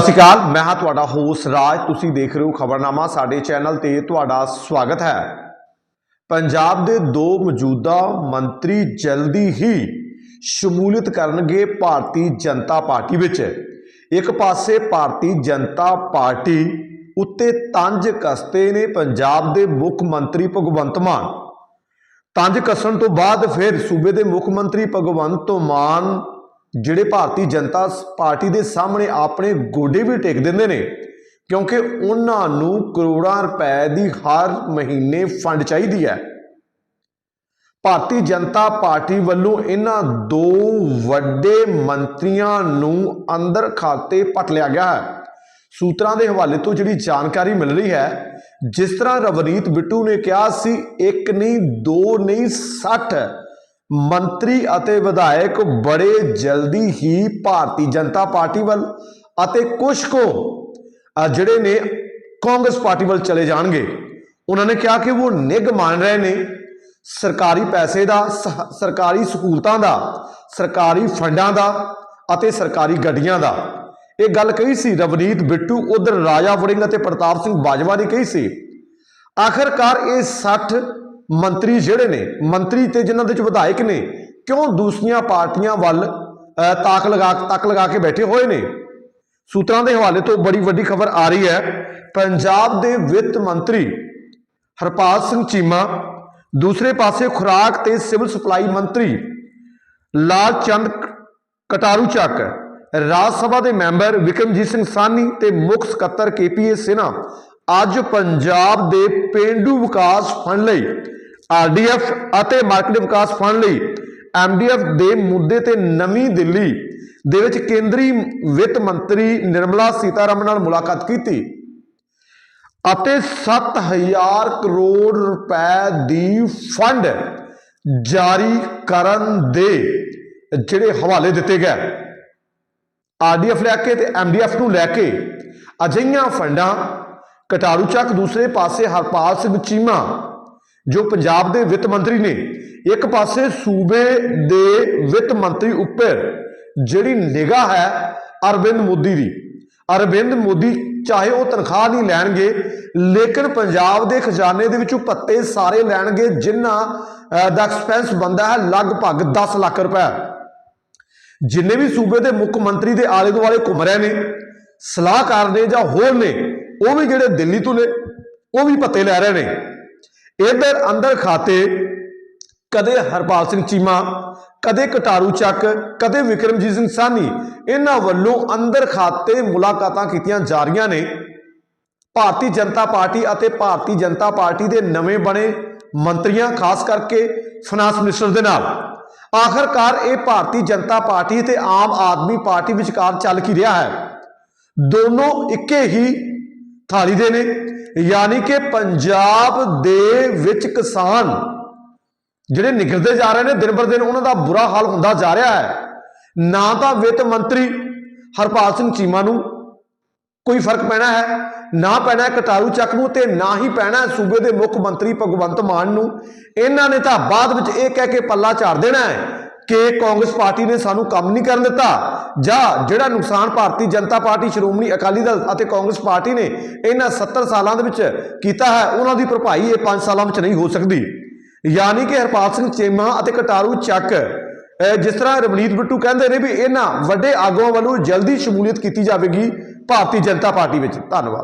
ਸਤਿ ਸ਼੍ਰੀ ਅਕਾਲ, ਮੈਂ ਹਾਂ ਤੁਹਾਡਾ ਹੋਸਟ ਰਾਜ। ਤੁਸੀਂ ਦੇਖ ਰਹੇ ਹੋ ਖਬਰਨਾਮਾ, ਸਾਡੇ ਚੈਨਲ ਤੇ ਤੁਹਾਡਾ ਸਵਾਗਤ ਹੈ। ਪੰਜਾਬ ਦੇ ਦੋ ਮੌਜੂਦਾ ਮੰਤਰੀ ਜਲਦੀ ਹੀ ਸ਼ਮੂਲੀਅਤ ਕਰਨਗੇ ਭਾਰਤੀ ਜਨਤਾ ਪਾਰਟੀ ਵਿੱਚ। ਇੱਕ ਪਾਸੇ ਭਾਰਤੀ ਜਨਤਾ ਪਾਰਟੀ ਉੱਤੇ ਤੰਜ ਕਸਤੇ ਨੇ ਪੰਜਾਬ ਦੇ ਮੁੱਖ ਮੰਤਰੀ ਭਗਵੰਤ ਮਾਨ। ਤੰਜ ਕੱਸਣ ਤੋਂ ਬਾਅਦ ਫਿਰ ਸੂਬੇ ਦੇ ਮੁੱਖ ਮੰਤਰੀ ਭਗਵੰਤ ਮਾਨ ਜਿਹੜੇ ਭਾਰਤੀ ਜਨਤਾ ਪਾਰਟੀ ਦੇ ਸਾਹਮਣੇ ਆਪਣੇ ਗੋਡੇ ਵੀ ਟੇਕ ਦਿੰਦੇ ਨੇ, ਕਿਉਂਕਿ ਉਹਨਾਂ ਨੂੰ ਕਰੋੜਾਂ ਰੁਪਏ ਦੀ ਹਰ ਮਹੀਨੇ ਫੰਡ ਚਾਹੀਦੀ ਹੈ। ਭਾਰਤੀ ਜਨਤਾ ਪਾਰਟੀ ਵੱਲੋਂ ਇਹਨਾਂ ਦੋ ਵੱਡੇ ਮੰਤਰੀਆਂ ਨੂੰ ਅੰਦਰ ਖਾਤੇ ਪਟ ਲਿਆ ਗਿਆ ਹੈ। ਸੂਤਰਾਂ ਦੇ ਹਵਾਲੇ ਤੋਂ ਜਿਹੜੀ ਜਾਣਕਾਰੀ ਮਿਲ ਰਹੀ ਹੈ, ਜਿਸ ਤਰ੍ਹਾਂ ਰਵਨੀਤ ਬਿੱਟੂ ਨੇ ਕਿਹਾ ਸੀ, ਇੱਕ ਨਹੀਂ, ਦੋ ਨਹੀਂ 60 ਮੰਤਰੀ ਅਤੇ ਵਿਧਾਇਕ ਬੜੇ ਜਲਦੀ ਹੀ ਭਾਰਤੀ ਜਨਤਾ ਪਾਰਟੀ ਵੱਲ ਅਤੇ ਕੁਝ ਕੋ ਜਿਹੜੇ ਨੇ ਕਾਂਗਰਸ ਪਾਰਟੀ ਵੱਲ ਚਲੇ ਜਾਣਗੇ। ਉਹਨਾਂ ਨੇ ਕਿਹਾ ਕਿ ਉਹ ਨਿਗ ਮੰਨ ਰਹੇ ਨੇ। ਸਰਕਾਰੀ ਪੈਸੇ ਦਾ ਸ- ਸਰਕਾਰੀ ਸਹੂਲਤਾਂ ਦਾ, ਸਰਕਾਰੀ ਫੰਡਾਂ ਦਾ ਅਤੇ ਸਰਕਾਰੀ ਗੱਡੀਆਂ ਦਾ। ਇਹ ਗੱਲ ਕਹੀ ਸੀ ਰਵਨੀਤ ਬਿੱਟੂ, ਉਧਰ ਰਾਜਾ ਵੜਿੰਗ ਅਤੇ ਪ੍ਰਤਾਪ ਸਿੰਘ ਬਾਜਵਾ ਨੇ ਕਹੀ ਸੀ। ਆਖਰਕਾਰ ਇਹ 60 ਮੰਤਰੀ ਜਿਹੜੇ ਨੇ, ਮੰਤਰੀ ਤੇ ਜਿਨ੍ਹਾਂ ਦੇ ਵਿੱਚ ਵਿਧਾਇਕ ਨੇ, ਕਿਉਂ ਦੂਸਰੀਆਂ ਪਾਰਟੀਆਂ ਵੱਲ ਤਾਕ ਲਗਾ, ਤੱਕ ਲਗਾ ਕੇ ਬੈਠੇ ਹੋਏ ਨੇ? ਸੂਤਰਾਂ ਦੇ ਹਵਾਲੇ ਤੋਂ ਬੜੀ ਵੱਡੀ ਖਬਰ ਆ ਰਹੀ ਹੈ, ਪੰਜਾਬ ਦੇ ਵਿੱਤ ਮੰਤਰੀ ਹਰਪਾਲ ਸਿੰਘ ਚੀਮਾ, ਦੂਸਰੇ ਪਾਸੇ ਖੁਰਾਕ ਤੇ ਸਿਵਲ ਸਪਲਾਈ ਮੰਤਰੀ ਲਾਲ ਚੰਦ ਕਟਾਰੂ ਚੱਕ, ਰਾਜ ਸਭਾ ਦੇ ਮੈਂਬਰ ਵਿਕਰਮਜੀਤ ਸਿੰਘ ਸਾਨੀ ਤੇ ਮੁੱਖ ਸਕੱਤਰ ਕੇਪੀਏ ਸਿਨਾ, ਅੱਜ ਪੰਜਾਬ ਦੇ ਪਿੰਡੂ ਵਿਕਾਸ ਫੰਡ ਲਈ ਆਰਡੀਐਫ ਅਤੇ ਮਾਰਕੀਟ ਵਿਕਾਸ ਫੰਡ ਲਈ ਐਮਡੀਐਫ ਦੇ ਮੁੱਦੇ ਤੇ ਨਵੀਂ ਦਿੱਲੀ ਦੇ ਵਿੱਚ ਕੇਂਦਰੀ ਵਿੱਤ ਮੰਤਰੀ ਨਿਰਮਲਾ ਸੀਤਾਰਮਨ ਨਾਲ ਮੁਲਾਕਾਤ ਕੀਤੀ ਅਤੇ 7000 ਕਰੋੜ ਰੁਪਏ ਦੀ ਫੰਡ ਜਾਰੀ ਕਰਨ ਦੇ ਜਿਹੜੇ ਹਵਾਲੇ ਦਿੱਤੇ ਗਏ। ਆਰਡੀਐਫ ਲੈ ਕੇ ਤੇ ਐਮਡੀਐਫ ਨੂੰ ਲੈ ਕੇ ਅਜਈਆਂ ਫੰਡਾਂ, ਕਟਾਰੂ ਚੱਕ ਦੂਸਰੇ ਪਾਸੇ ਹਰਪਾਲ ਸਿੰਘ ਚੀਮਾ ਜੋ ਪੰਜਾਬ ਦੇ ਵਿੱਤ ਮੰਤਰੀ ਨੇ, ਇੱਕ ਪਾਸੇ ਸੂਬੇ ਦੇ ਵਿੱਤ ਮੰਤਰੀ ਉੱਪਰ ਜਿਹੜੀ ਨਿਗਾਹ ਹੈ ਅਰਵਿੰਦ ਮੋਦੀ ਦੀ, ਅਰਵਿੰਦ ਮੋਦੀ ਚਾਹੇ ਉਹ ਤਨਖਾਹ ਨਹੀਂ ਲੈਣਗੇ, ਲੇਕਿਨ ਪੰਜਾਬ ਦੇ ਖਜ਼ਾਨੇ ਦੇ ਵਿੱਚੋਂ ਪੱਤੇ ਸਾਰੇ ਲੈਣਗੇ ਜਿਨ੍ਹਾਂ ਦਾ ਐਕਸਪੈਂਸ ਬੰਦਾ ਹੈ ਲਗਭਗ 10 ਲੱਖ ਰੁਪਏ। ਜਿੰਨੇ ਵੀ ਸੂਬੇ ਦੇ ਮੁੱਖ ਮੰਤਰੀ ਦੇ ਆਲੇ ਦੁਆਲੇ ਘੁੰਮ ਰਹੇ ਨੇ, ਸਲਾਹਕਾਰ ਨੇ ਜਾਂ ਹੋਰ ਨੇ, ਉਹ ਵੀ ਜਿਹੜੇ ਦਿੱਲੀ ਤੋਂ ਨੇ, ਉਹ ਵੀ ਪੱਤੇ ਲੈ ਰਹੇ ਨੇ। ਇਧਰ ਅੰਦਰ ਖਾਤੇ, ਕਦੇ ਹਰਪਾਲ ਸਿੰਘ ਚੀਮਾ, ਕਦੇ ਕਟਾਰੂ ਚੱਕ, ਕਦੇ ਵਿਕਰਮਜੀਤ ਸਿੰਘ ਸਾਨੀ ਇਹਨਾਂ ਵੱਲੋਂ ਅੰਦਰ ਖਾਤੇ ਮੁਲਾਕਾਤਾਂ ਕੀਤੀਆਂ ਜਾ ਰਹੀਆਂ ਨੇ। ਭਾਰਤੀ ਜਨਤਾ ਪਾਰਟੀ ਅਤੇ ਭਾਰਤੀ ਜਨਤਾ ਪਾਰਟੀ ਦੇ ਨਵੇਂ ਬਣੇ ਮੰਤਰੀਆਂ, ਖਾਸ ਕਰਕੇ ਫਾਈਨਾਂਸ ਮਿਨਿਸਟਰ ਦੇ ਨਾਲ। ਆਖਰਕਾਰ ਇਹ ਭਾਰਤੀ ਜਨਤਾ ਪਾਰਟੀ ਤੇ ਆਮ ਆਦਮੀ ਪਾਰਟੀ ਵਿਚਕਾਰ ਚੱਲ ਕੀ ਰਿਹਾ ਹੈ? ਦੋਨੋਂ ਇੱਕੇ ਹੀ ਥਾਲੀ ਦੇ ਨੇ। ਯਾਨੀ ਕਿ ਪੰਜਾਬ ਦੇ ਵਿੱਚ ਕਿਸਾਨ ਜਿਹੜੇ ਨਿਗਰਦੇ ਜਾ ਰਹੇ ਨੇ, ਦਿਨ ਬਰ ਦਿਨ ਉਹਨਾਂ ਦਾ ਬੁਰਾ ਹਾਲ ਹੁੰਦਾ ਜਾ ਰਿਹਾ ਹੈ। ਨਾ ਤਾਂ ਵਿੱਤ ਮੰਤਰੀ ਹਰਪਾਲ ਸਿੰਘ ਚੀਮਾ ਨੂੰ ਕੋਈ ਫ਼ਰਕ ਪੈਣਾ ਹੈ, ਨਾ ਪੈਣਾ ਕਟਾਰੂ ਚੱਕ ਨੂੰ ਤੇ ਨਾ ਹੀ ਪੈਣਾ ਸੂਬੇ ਦੇ ਮੁੱਖ ਮੰਤਰੀ ਭਗਵੰਤ ਮਾਨ ਨੂੰ। ਇਹਨਾਂ ਨੇ ਤਾਂ ਬਾਅਦ ਵਿੱਚ ਇਹ ਕਹਿ ਕੇ ਪੱਲਾ ਝਾੜ ਦੇਣਾ ਹੈ ਕਿ ਕਾਂਗਰਸ ਪਾਰਟੀ ਨੇ ਸਾਨੂੰ ਕੰਮ ਨਹੀਂ ਕਰਨ ਦਿੱਤਾ ਜਾਂ ਜਿਹੜਾ ਨੁਕਸਾਨ ਭਾਰਤੀ ਜਨਤਾ ਪਾਰਟੀ, ਸ਼੍ਰੋਮਣੀ ਅਕਾਲੀ ਦਲ ਅਤੇ ਕਾਂਗਰਸ ਪਾਰਟੀ ਨੇ ਇਹਨਾਂ 70 ਸਾਲਾਂ ਦੇ ਵਿੱਚ ਕੀਤਾ ਹੈ, ਉਹਨਾਂ ਦੀ ਭਰਪਾਈ ਇਹ 5 ਸਾਲਾਂ ਵਿੱਚ ਨਹੀਂ ਹੋ ਸਕਦੀ। ਯਾਨੀ ਕਿ ਹਰਪਾਲ ਸਿੰਘ ਚੀਮਾ ਅਤੇ ਕਟਾਰੂ ਚੱਕ ਜਿਸ ਤਰ੍ਹਾਂ ਰਵਨੀਤ ਬਿੱਟੂ ਕਹਿੰਦੇ ਨੇ ਵੀ ਇਹਨਾਂ ਵੱਡੇ ਆਗੂਆਂ ਵੱਲੋਂ ਜਲਦੀ ਸ਼ਮੂਲੀਅਤ ਕੀਤੀ ਜਾਵੇਗੀ ਭਾਰਤੀ ਜਨਤਾ ਪਾਰਟੀ ਵਿੱਚ। ਧੰਨਵਾਦ।